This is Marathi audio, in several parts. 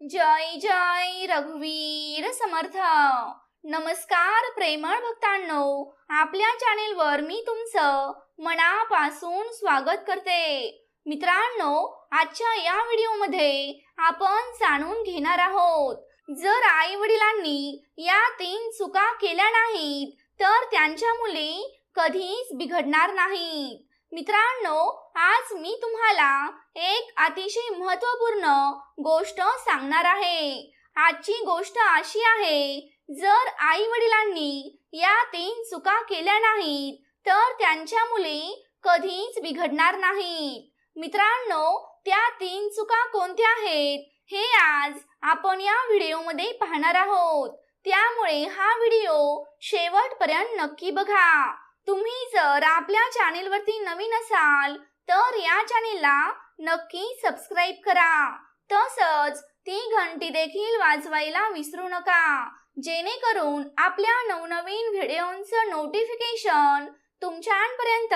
जय जय रघुवीर समर्थ. नमस्कार प्रेमळ भक्तांनो. आपल्या चॅनेलवर मी तुमचं मनापासून स्वागत करते. मित्रांनो आजच्या या व्हिडिओमध्ये आपण जाणून घेणार आहोत. जर आई वडिलांनी या तीन चुका केल्या नाहीत तर त्यांच्या मुली कधीच बिघडणार नाहीत. मित्रांनो आज मी तुम्हाला एक अतिशय महत्त्वपूर्ण गोष्ट सांगणार आहे. आजची गोष्ट अशी आहे जर आई वडिलांनी या तीन चुका केल्या नाहीत तर त्यांच्या मुली कधीच बिघडणार नाहीत. मित्रांनो त्या तीन चुका कोणत्या आहेत हे आज आपण या व्हिडिओमध्ये पाहणार आहोत. त्यामुळे हा व्हिडिओ शेवटपर्यंत नक्की बघा. तुम्ही जर आपल्या चॅनेलवरती नवीन असाल तर या चॅनेलला नक्की सबस्क्राईब करा. तसंच ती घंटी देखील वाजवायला विसरू नका. जेणेकरून आपल्या नवनवीन व्हिडिओंचं नोटिफिकेशन तुमच्यापर्यंत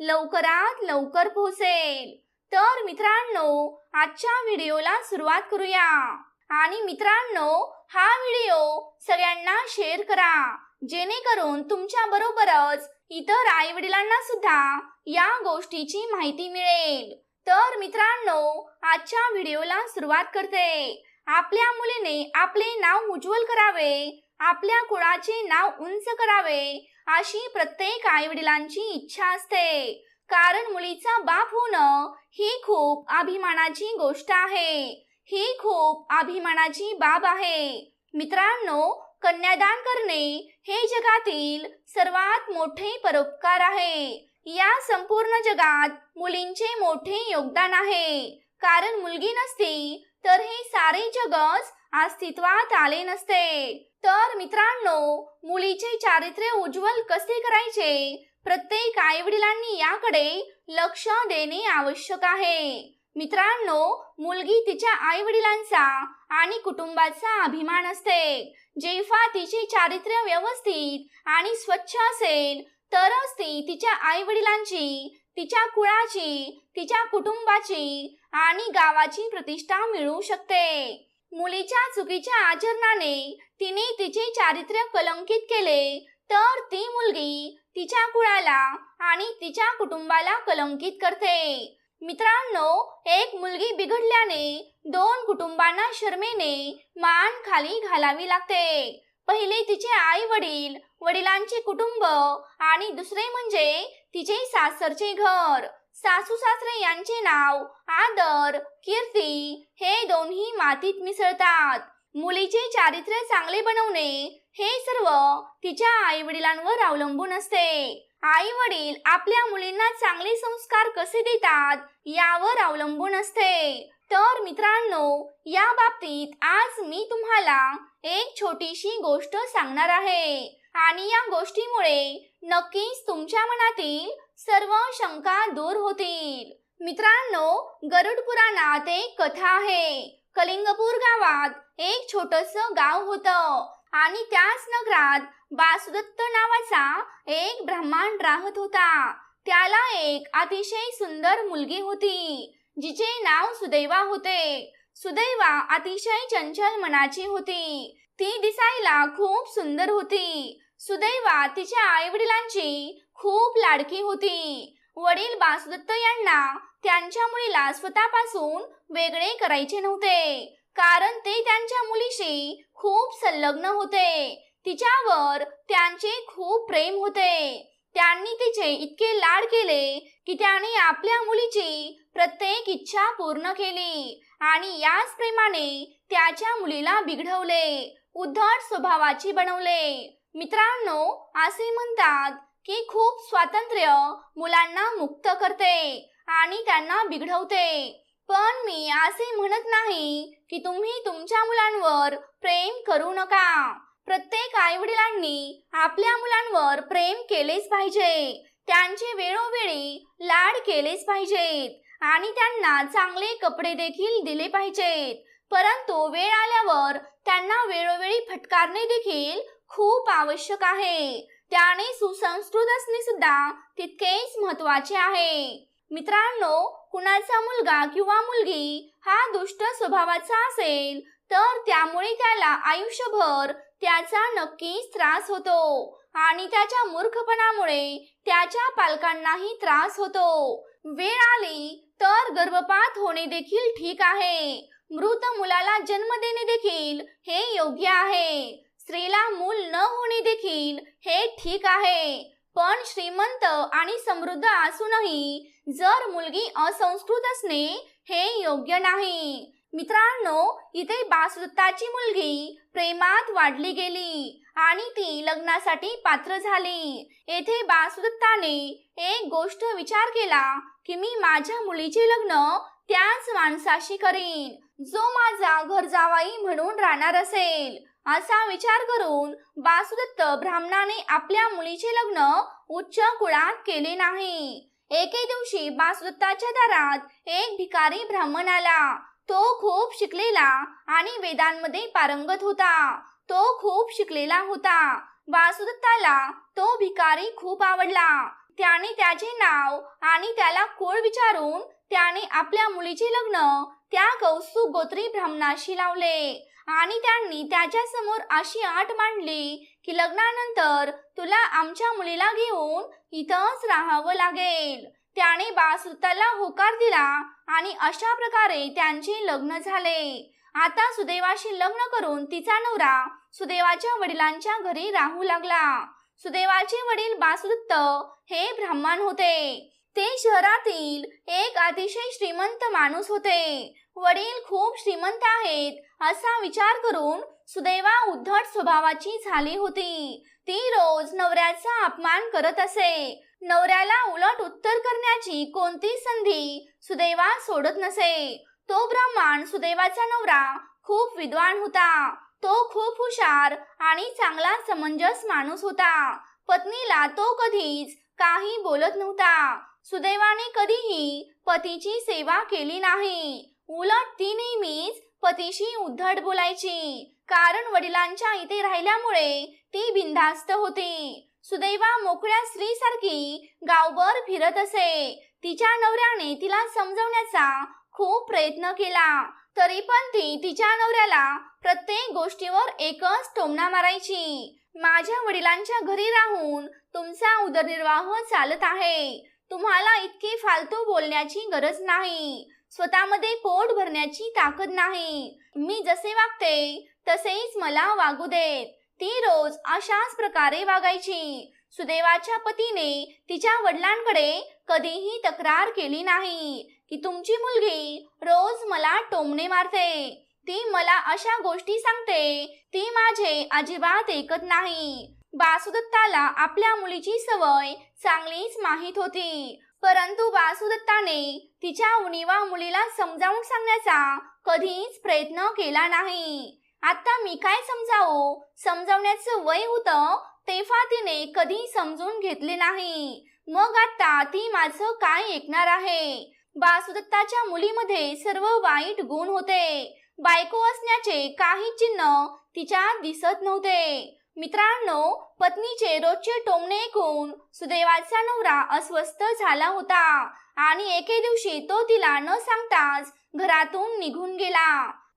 लवकरात लवकर पोहोचेल. तर मित्रांनो आजच्या व्हिडिओला सुरुवात करूया. आणि मित्रांनो हा व्हिडिओ सगळ्यांना शेअर करा. जेणेकरून तुमच्या बरोबरच इतर आई वडिलांना सुद्धा या गोष्टीची माहिती मिळेल. तर मित्रांनो आजच्या व्हिडिओला सुरुवात करते. आपल्या मुलीने आपले नाव उज्ज्वल करावे आपल्या कुळाचे नाव उंच करावे अशी प्रत्येक आई वडिलांची इच्छा असते. कारण मुलीचा बाप होणं ही खूप अभिमानाची गोष्ट आहे. ही खूप अभिमानाची बाब आहे. मित्रांनो कन्यादान करणे हे जगातील सर्वात मोठे परोपकार आहे. या संपूर्ण जगात मुलींचे मोठे योगदान आहे. कारण मुलगी नसती तर हे सारे जगच अस्तित्वात आले नसते. तर मित्रांनो मुलीचे चारित्र्य उज्ज्वल कसे करायचे? प्रत्येक आई वडिलांनी याकडे लक्ष देणे आवश्यक आहे. मित्रांनो मुलगी तिच्या आई वडिलांचा आणि कुटुंबाचा अभिमान असते. जेव्हा तिचे चारित्र्य व्यवस्थित आणि स्वच्छ असेल तरच ती तिच्या आई वडिलांची तिच्या कुळाची तिच्या कुटुंबाची आणि गावाची प्रतिष्ठा मिळू शकते. मुलीच्या चुकीच्या आचरणाने तिने तिचे चारित्र्य कलंकित केले तर ती मुलगी तिच्या कुळाला आणि तिच्या कुटुंबाला कलंकित करते. मित्रांनो एक मुलगी बिघडल्याने दोन कुटुंबांना शर्मेने मान खाली घालावी लागते. पहिले तिचे आई वडील वडिलांचे कुटुंब आणि दुसरे म्हणजे तिचे सासरचे घर. सासू सासरे यांचे नाव आदर कीर्ती हे दोन्ही मातीत मिसळतात. मुलीचे चारित्र्य चांगले बनवणे हे सर्व तिच्या आई वडिलांवर अवलंबून असते. आई वडील आपल्या मुलींना चांगले संस्कार कसे देतात यावर अवलंबून असते. तर मित्रांनो या बाबतीत आज मी तुम्हाला एक छोटीशी गोष्ट सांगणार आहे. आणि या गोष्टीमुळे नक्कीच तुमच्या मनातील सर्व शंका दूर होतील. मित्रांनो गरुड पुराणात एक कथा आहे. कलिंगपूर गावात एक छोटस गाव होतं. आणि त्याच नगरात बासुदत्त नावाचा एक ब्राह्मण राहत होता. त्याला एक अतिशय सुंदर मुलगी होती. जिचे नाव सुदैवा होते. सुदैवा अतिशय चंचल मनाची होती. ती दिसायला खूप सुंदर होती. सुदैवा तिच्या आई वडिलांची खूप लाडकी होती. वडील बासुदत्त यांना त्यांच्या मुलीला स्वतःपासून वेगळे करायचे नव्हते. कारण ते त्यांच्या मुलीशी खूप संलग्न होते. तिच्यावर त्यांचे खूप प्रेम होते. त्यांनी तिचे इतके लाड केले की त्याने आपल्या मुलीची प्रत्येक इच्छा पूर्ण केली आणि याच प्रेमाने त्याच्या मुलीला बिघडवले उद्धट स्वभावाची बनवले. मित्रांनो असे म्हणतात की खूप स्वातंत्र्य मुलांना मुक्त करते आणि त्यांना बिघडवते. पण मी असे म्हणत नाही की तुम्ही तुमच्या मुलांवर प्रेम करू नका. प्रत्येक आईवडिलांनी आपल्या मुलांवर प्रेम केलेच पाहिजे. त्यांचे वेळोवेळी लाड केलेच पाहिजेत. आणि त्यांना चांगले कपडे देखील दिले पाहिजेत. परंतु वेळ आल्यावर त्यांना वेळोवेळी फटकारणे देखील खूप आवश्यक आहे. त्याने सुसंस्कृत असणे सुद्धा तितकेच महत्त्वाचे आहे. मित्रांनो कुणाचा मुलगा किंवा मुलगी हा दुष्ट स्वभावाचा असेल तर त्यामुळे त्याला आयुष्यभर त्याचा नक्कीच त्रास होतो आणि त्याच्या मूर्खपणामुळे त्याच्या पालकांनाही त्रास होतो. वेळ आली तर गर्भपात होणे देखील ठीक आहे. मृत मुलाला जन्म देणे देखील हे योग्य आहे. स्त्रीला मूल न होणे देखील हे ठीक आहे. पण श्रीमंत आणि समृद्ध असूनही जर मुलगी असंस्कृत असणे हे योग्य नाही. मित्रांनो इथे बासदत्ताची मुलगी प्रेमात वाढली गेली. आणि ती लग्नासाठी पात्र झाली. येथे बासुदत्ताने एक गोष्ट विचार केला की मी माझ्या मुलीचे लग्न त्याच माणसाशी करीन. जो माझा घर जावाई म्हणून राहणार असेल असा विचार करून बासुदत्त ब्राह्मणाने आपल्या मुलीचे लग्न उच्च कुळात केले नाही. एके दिवशी बासुदत्ताच्या दारात एक भिकारी ब्राह्मण आला. तो खूप शिकलेला आणि वेदांमध्ये पारंगत होता. तो खूप शिकलेला होता. वासुदत्ताला तो भिकारी खूप आवडला. त्याने त्याचे नाव आणि त्याला कोळ विचारून त्याने आपल्या मुलीचे लग्न त्या कौसु गोत्री ब्राह्मणाशी लावले. आणि त्यांनी त्याच्यासमोर अशी आठ मांडली की लग्नानंतर तुला आमच्या मुलीला घेऊन इथंच राहावं लागेल. त्याने बासुदत्ताला होकार दिला आणि अशा प्रकारे त्यांचे लग्न झाले. आता सुदैवाशी लग्न करून तिचा नवरा सुदैवाच्या वडिलांच्या घरी राहू लागला. सुदैवाचे वडील बासुदत्त हे ब्राह्मण होते. ते शहरातील एक अतिशय श्रीमंत माणूस होते. वडील खूप श्रीमंत आहेत असा विचार करून सुदैवा उद्धट स्वभावाची झाली होती. ती रोज नवऱ्याचा अपमान करत असे. नवऱ्याला उलट उत्तर करण्याची कोणती संधी सुदैवा सोडत नसे. तो ब्राह्मण सुदैवाचा नवरा खूप विद्वान होता. तो खूप हुशार आणि चांगला समंजस माणूस होता. पत्नीला तो कधीच काही बोलत नव्हता. सुदैवाने कधीही पतीची सेवा केली नाही. उलट ती नेहमीच पतीशी उद्धट बोलायची. कारण वडिलांच्या इथे राहिल्यामुळे ती बिनधास्त होती. सुदैवा मोकळ्या स्त्रीसारखी गावभर फिरत असे. तिच्या नवऱ्याने तिला समजवण्याचा खूप प्रयत्न केला. तरी पण ती तिच्या नवऱ्याला प्रत्येक गोष्टीवर एकच टोमणा मारायची. माझ्या वडिलांच्या घरी राहून तुमचा उदरनिर्वाह चालत आहे. तुम्हाला इतकी फालतू बोलण्याची गरज नाही. स्वतःमध्ये पोट भरण्याची ताकद नाही. मी जसे वागते तसेच मला वागू देत. ती रोज अशाच प्रकारे वागायची. सुदैवाच्या पतीने तिच्या वडिलांकडे कधीही तक्रार केली नाही. की तुमची मुलगी रोज मला टोमणे मारते. ती मला अशा गोष्टी सांगते. ती माझे अजिबात ऐकत नाही. बासुदत्ताला आपल्या मुलीची सवय चांगलीच माहीत होती. परंतु बासुदत्ताने तिच्या उणीवा मुलीला समजावून सांगण्याचा कधीच प्रयत्न केला नाही. आता मी काय समजावू? समजावण्याचं वय होतं तेव्हा तिने कधी समजून घेतले नाही. मग आता ती माझं काय ऐकणार आहे? वासुदत्ताच्या मुलीमध्ये सर्व वाईट गुण होते. बायको असण्याचे काही चिन्ह तिच्या दिसत नव्हते. मित्रांनो पत्नीचे रोजचे टोमणे ऐकून सुदैवाचा नवरा अस्वस्थ झाला होता आणि एके दिवशी तो तिला न सांगताच घरातून निघून गेला.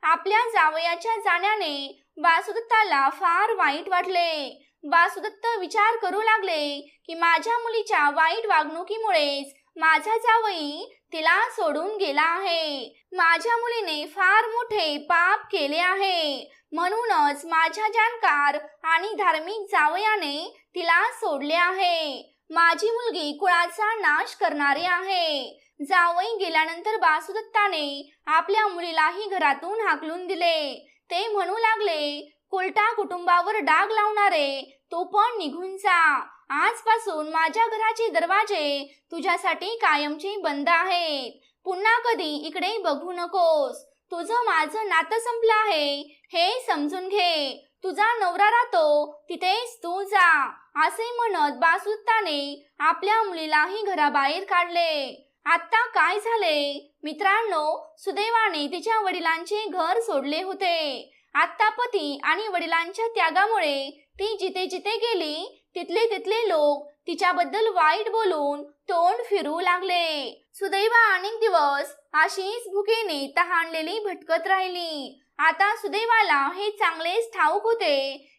आपल्या जावयाच्या जाण्याने वासुदत्ताला फार वाईट वाटले. बासुदत्त विचार करू लागले की माझ्या मुलीच्या वाईट वागणुकीमुळेच माझा जावई तिला सोडून गेला आहे. माझ्या मुलीने फार मोठे पाप केले आहे. म्हणूनच माझ्या जाणकार आणि धार्मिक जावयाने तिला सोडले आहे. माझी मुलगी कुळाचा नाश करणारी आहे. जावई गेल्यानंतर बासुदत्ताने आपल्या मुलीलाही घरातून हाकलून दिले. ते म्हणू लागले कोलटा कुटुंबावर डाग लावणारे तो पण निघून जा. आजपासून माझ्या घराचे दरवाजे तुझ्यासाठी कायमचे बंद आहेत. पुन्हा कधी इकडे बघू नकोस. तुझं माझं नातं संपलं आहे. हे समजून घे. तुझा नवरा राहतो. तिथेच तू जा. असे म्हणत बासुत्ताने आपल्या मुलीलाही घराबाहेर काढले. आता काय झाले? मित्रांनो सुदैवाने तिच्या वडिलांचे घर सोडले होते. आता पती आणि वडिलांच्या त्यागामुळे ती जिथे जिथे गेली. तिथले तिथले लोक तिच्याबद्दल वाईट बोलून तोंड फिरू लागले. सुदैवा अनेक दिवस अशीच भुकेने तहानलेली भटकत राहिली. आता सुदैवाला हे चांगलेच ठाऊक होते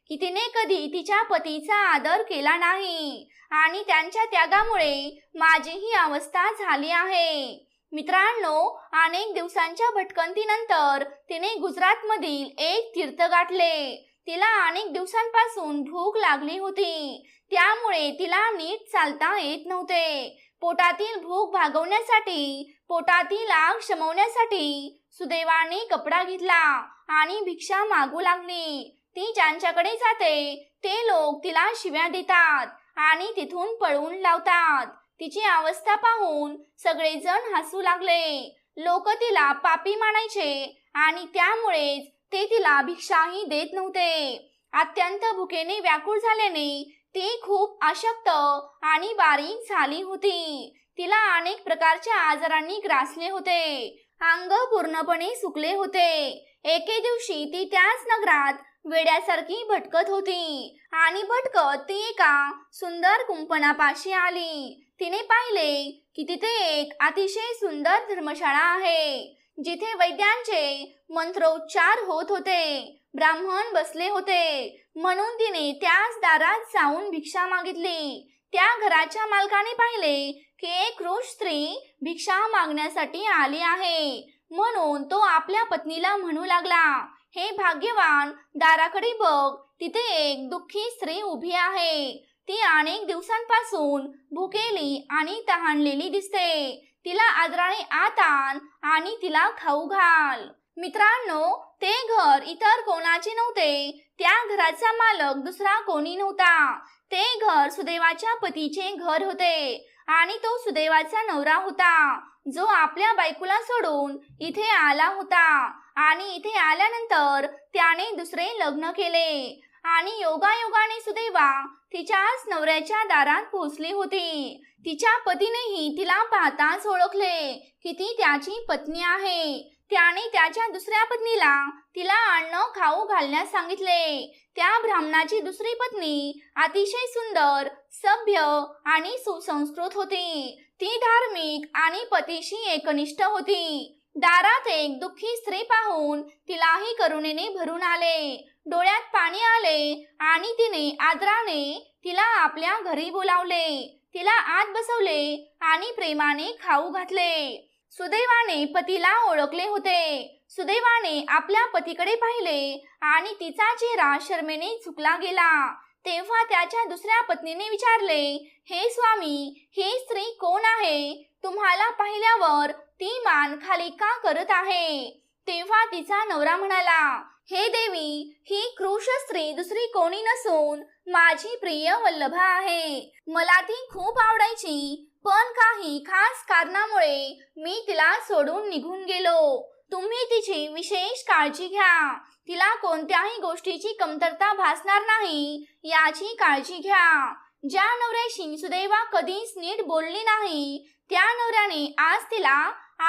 की तिने कधी तिच्या पतीचा आदर केला नाही आणि त्यांच्या त्यागामुळे माझी ही अवस्था झाली आहे. मित्रांनो अनेक दिवसांच्या भटकंतीनंतर तिने गुजरातमधील एक तीर्थ गाठले. तिला अनेक दिवसांपासून भूक लागली होती. त्यामुळे तिला नीट चालता येत नव्हते. पोटातील भूक भागवण्यासाठी पोटातील आग शमवण्यासाठी सुदैवाने कपडा घेतला आणि भिक्षा मागू लागली. ती ज्यांच्याकडे जाते ते लोक तिला शिव्या देतात आणि तिथून पळवून लावतात. तिची अवस्था पाहून सगळेजण हसू लागले. लोक तिला पापी मानायचे आणि त्यामुळेच ते तिला भिक्षाही देत नव्हते. अत्यंत भुकेने व्याकुळ झाल्याने ती खूप अशक्त आणि बारीक झाली होती. तिला अनेक प्रकारच्या आजारांनी ग्रासले होते. अंग पूर्णपणे सुकले होते. एके दिवशी ती त्याच नगरात वेड्यासारखी भटकत होती आणि भटकत ती एका सुंदर कुंपणापाशी आली. तिने पाहिले की तिथे एक अतिशय सुंदर धर्मशाळा आहे. जिथे वैद्यांचे मंत्रोच्चार होत होते ब्राह्मण बसले होते. म्हणून तिने त्याच दारात जाऊन भिक्षा मागितली. त्या घराच्या मालकाने पाहिले की एक क्रूश स्त्री भिक्षा मागण्यासाठी आली आहे. म्हणून तो आपल्या पत्नीला म्हणू लागला हे भाग्यवान दाराकडे बघ तिथे एक दुःखी स्त्री उभी आहे. ती अनेक दिवसांपासून भुकेली आणि तहानलेली दिसते. तिला आदराने आत आण आणि तिला खाऊ घाल. मित्रांनो ते घर इतर कोणाचे नव्हते. त्या घराचा मालक दुसरा कोणी नव्हता. ते घर सुदैवाच्या पतीचे घर होते आणि तो सुदैवाचा नवरा होता जो आपल्या बायकोला सोडून इथे आला होता आणि इथे आल्यानंतर त्याने दुसरे लग्न केले. आणि योगायोगाने सुदैवा तिच्याच नवऱ्याच्या दारात पोहोचली होती. तिच्या पतीनेही तिला पाहताच ओळखले की ती त्याची पत्नी आहे. त्याने त्याच्या दुसऱ्या पत्नीला तिला अन्न खाऊ घालण्यास सांगितले. त्या ब्राह्मणाची दुसरी पत्नी अतिशय सुंदर सभ्य आणि सुसंस्कृत होती. ती धार्मिक आणि पतीशी एकनिष्ठ होती. दारात एक दुःखी स्त्री पाहून तिलाही करुणेने भरून आले. डोळ्यात पाणी आले आणि तिने आदराने तिला आपल्या घरी बोलावले. तिला आत बसवले आणि प्रेमाने खाऊ घातले. सुदैवाने पतीला ओळखले होते. सुदैवाने आपल्या पतीकडे पाहिले आणि तिचा चेहरा शर्मेने झुकला गेला. तेव्हा त्याच्या दुसऱ्या पत्नीने विचारले हे स्वामी ही स्त्री कोण आहे? तुम्हाला पाहिल्यावर ती मान खाली का करत आहे? तेव्हा तिचा नवरा म्हणाला हे देवी ही कृष स्त्री दुसरी कोणी नसून माझी प्रिय वल्लभा आहे. मला ती खूप आवडायची पण काही खास कारणामुळे मी तिला सोडून निघून गेलो. तुम्ही तिची विशेष काळजी घ्या. तिला कोणत्याही गोष्टीची कमतरता भासणार नाही याची काळजी घ्या. ज्या नवऱ्याशी सुदैवा कधीच नीट बोलली नाही त्या नवऱ्याने आज तिला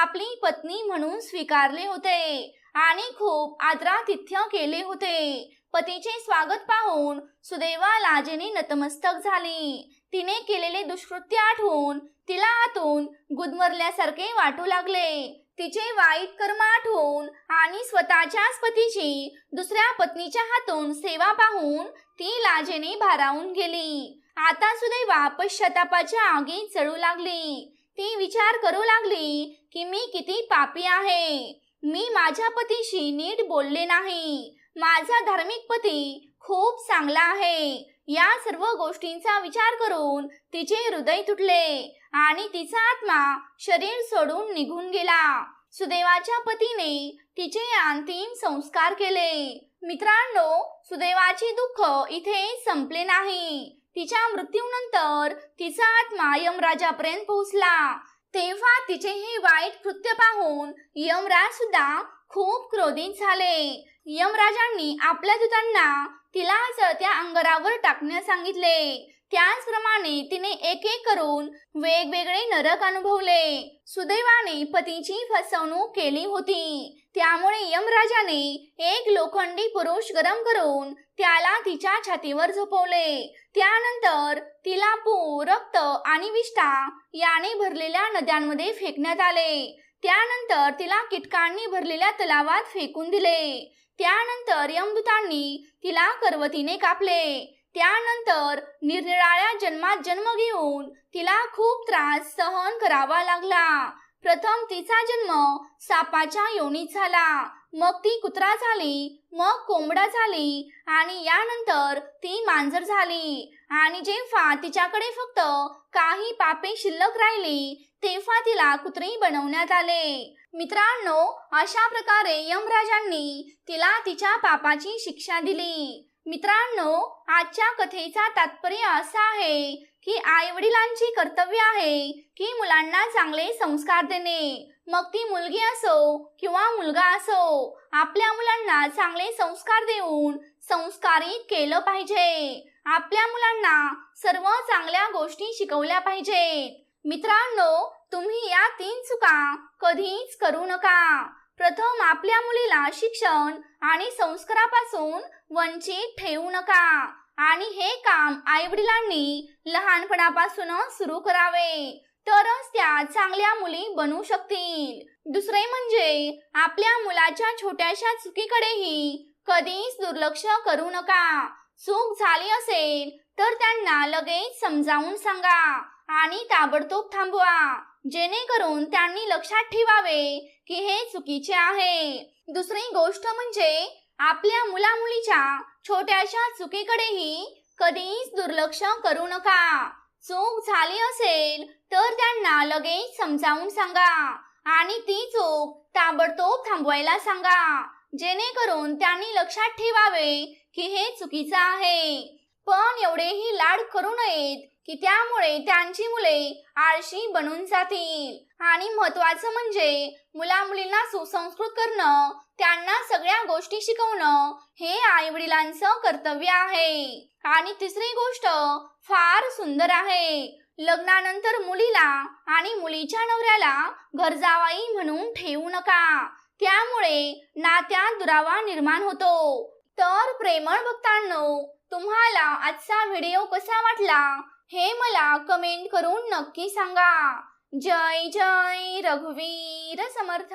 आपली पत्नी म्हणून स्वीकारले होते. आणि खूप आदरातिथ्य केले होते. पतीचे स्वागत पाहून सुदैवा लाजेने नतमस्तक झाली. तिने केलेले दुष्कृत्य आठवून तिला आतून गुदमरल्यासारखे वाटू लागले. तिचे वाईट कर्म आठवून आणि स्वतःच्याच पतीची दुसऱ्या पत्नीच्या हातून सेवा पाहून ती लाजेने भारावून गेली. आता सुदैवा पश्चातापाच्या आगीत चढू लागली. ती विचार करू लागली की मी किती पापी आहे. मी माझ्या पतीशी नीट बोलले नाही. माझा धार्मिक पती खूप चांगला आहे. या सर्व गोष्टींचा विचार करून तिचे हृदय तुटले आणि तिचा आत्मा शरीर सोडून निघून गेला. सुदैवाच्या पतीने तिचे अंतिम संस्कार केले. मित्रांनो सुदैवाचे दुःख इथे संपले नाही. तिच्या मृत्यूनंतर तिचा आत्मा यमराजापर्यंत पोहोचला. तेव्हा तिचे हे वाईट कृत्य पाहून यमराज सुद्धा खूप क्रोधित झाले. यमराजांनी आपल्या दूतांना तिला जळत्या अंगरावर टाकण्यास सांगितले. त्याचप्रमाणे तिने एक एक करून वेगवेगळे नरक अनुभवले. सुदैवाने पतीची फसवणूक केली होती. त्यामुळे यमराजाने एक लोखंडी पुरुष गरम करून त्याला तिच्या छातीवर झोपवले. त्यानंतर तिला पू रक्त आणि विष्ठा याने भरलेल्या नद्यांमध्ये फेकण्यात आले. त्यानंतर तिला कीटकांनी भरलेल्या तलावात फेकून दिले. त्यानंतर यमदूतांनी तिला करवतीने कापले. त्यानंतर निरनिराळ्या जन्मात जन्म घेऊन तिला खूप त्रास सहन करावा लागला. प्रथम तिचा जन्म सापाच्या योनीत झाला. मग ती कुत्रा झाली मग कोंबडा झाली आणि यानंतर ती मांजर झाली. आणि जेव्हा तिच्याकडे फक्त काही पापे शिल्लक राहिली तेव्हा तिला कुत्री बनवण्यात आले. मित्रांनो अशा प्रकारे यमराजांनी तिला तिच्या पापाची शिक्षा दिली. मित्रांनो आजच्या कथेचा तात्पर्य असा आहे की आई वडिलांची कर्तव्य आहे की मुलांना चांगले संस्कार देणे. मग ती मुलगी असो किंवा मुलगा असो आपल्या मुलांना चांगले संस्कार देऊन संस्कारित केलं पाहिजे. आपल्या मुलांना सर्व चांगल्या गोष्टी शिकवल्या पाहिजेत. मित्रांनो तुम्ही या तीन चुका कधीच करू नका. प्रथम आपल्या मुलीला शिक्षण आणि संस्कारापासून वंचित ठेवू नका. आणि हे काम आई वडिलांनी लहानपणापासूनच सुरू करावे. तरच त्या चांगल्या मुली बनू शकतील. दुसरे म्हणजे आपल्या मुलाच्या छोट्याशा चुकीकडेही कधीच दुर्लक्ष करू नका. चूक झाली असेल तर त्यांना लगेच समजावून सांगा आणि ताबडतोब थांबवा. जेणेकरून त्यांनी लक्षात ठेवावे की हे चुकीचे आहे. दुसरी गोष्ट म्हणजे आपल्या मुलामुलीच्या छोट्याशा चुकीकडेही कधीच दुर्लक्ष करू नका. चूक झाली असेल तर त्यांना लगेच समजावून सांगा आणि ती चूक ताबडतोब थांबवायला सांगा. जेणेकरून त्यांनी लक्षात ठेवावे की हे चुकीचं आहे. पण एवढेही लाड करू नयेत की त्यामुळे त्यांची मुले आळशी बनून जातील. आणि महत्वाचं म्हणजे मुला मुलींना सुसंस्कृत करणं त्यांना सगळ्या गोष्टी शिकवणं हे आई वडिलांचं कर्तव्य आहे. आणि तिसरी गोष्ट फार सुंदर आहे. लग्नानंतर मुलीला आणि मुलीच्या नवऱ्याला घर जावाई म्हणून ठेवू नका. त्यामुळे नात्यात दुरावा निर्माण होतो. तर प्रेमळ भक्तांनो तुम्हाला आजचा व्हिडिओ कसा वाटला? हे मला कमेंट करून नक्की सांगा. जय जय रघुवीर समर्थ.